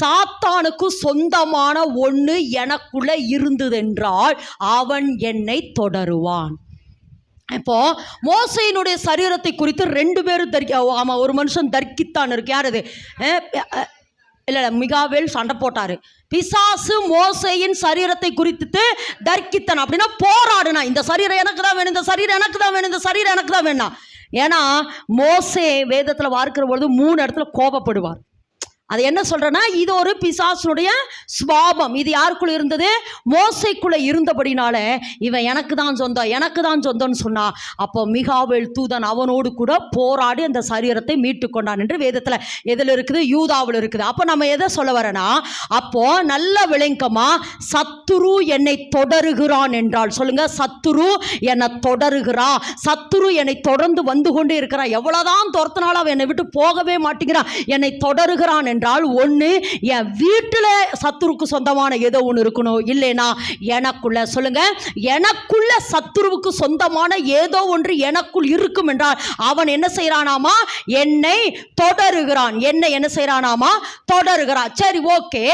சாத்தானுக்கு சொந்தமான ஒன்று எனக்குள்ள இருந்ததென்றால் அவன் என்னை தொடருவான். இப்போ மோசையினுடைய சரீரத்தை குறித்து ரெண்டு பேரும் தர்க்கி ஆமாம் ஒரு மனுஷன் தர்க்கித்தான் இருக்கு. யார் அது? இல்லை இல்லை மிகாவேல் சண்டை போட்டார். பிசாசு மோசையின் சரீரத்தை குறித்து தர்க்கித்தன். அப்படின்னா போராடுனா இந்த சரீரம் எனக்கு தான் வேணும் இந்த சரீரம் எனக்கு தான் வேணும் இந்த சரீரம் எனக்கு தான் வேணாம் ஏன்னா மோசே வேதத்தில் வார்க்கிற பொழுது மூணு இடத்துல கோபப்படுவார். அது என்ன சொல்கிறேன்னா இது ஒரு பிசாசுனுடைய சுவாபம் இது யாருக்குள்ள இருந்தது? மோசைக்குள்ளே இருந்தபடினால இவன் எனக்கு தான் சொந்தம் எனக்கு தான் சொந்தம்னு சொன்னான் அப்போ மிகாவேல் தூதன் அவனோடு கூட போராடி அந்த சரீரத்தை மீட்டு கொண்டான் என்று வேதத்தில் எதில் இருக்குது? யூதாவில் இருக்குது. அப்போ நம்ம எதை சொல்ல வரேன்னா அப்போ நல்ல விளங்கமா சத்துரு என்னை தொடருகிறான் என்றால் சொல்லுங்க சத்துரு என்னை தொடருகிறான் சத்துரு என்னை தொடர்ந்து வந்து கொண்டே இருக்கிறான் எவ்வளோதான் துரத்தினாலும் அவன் என்னை விட்டு போகவே மாட்டேங்கிறான் என்னை தொடருகிறான் என்றால் ஒன்று என் வீட்டில் சத்துருக்கு சொந்தமான ஏதோ ஒன்று இருக்கணும். இல்லைனா எனக்குள்ள சொல்லுங்க எனக்குள்ள சத்துருவுக்கு சொந்தமான ஏதோ ஒன்று எனக்குள் இருக்கும் என்றால் அவன் என்ன செய்கிறானாமா என்னை தொடருகிறான். என்னை என்ன செய்கிறானாமா தொடருகிறான். சரி ஓகே.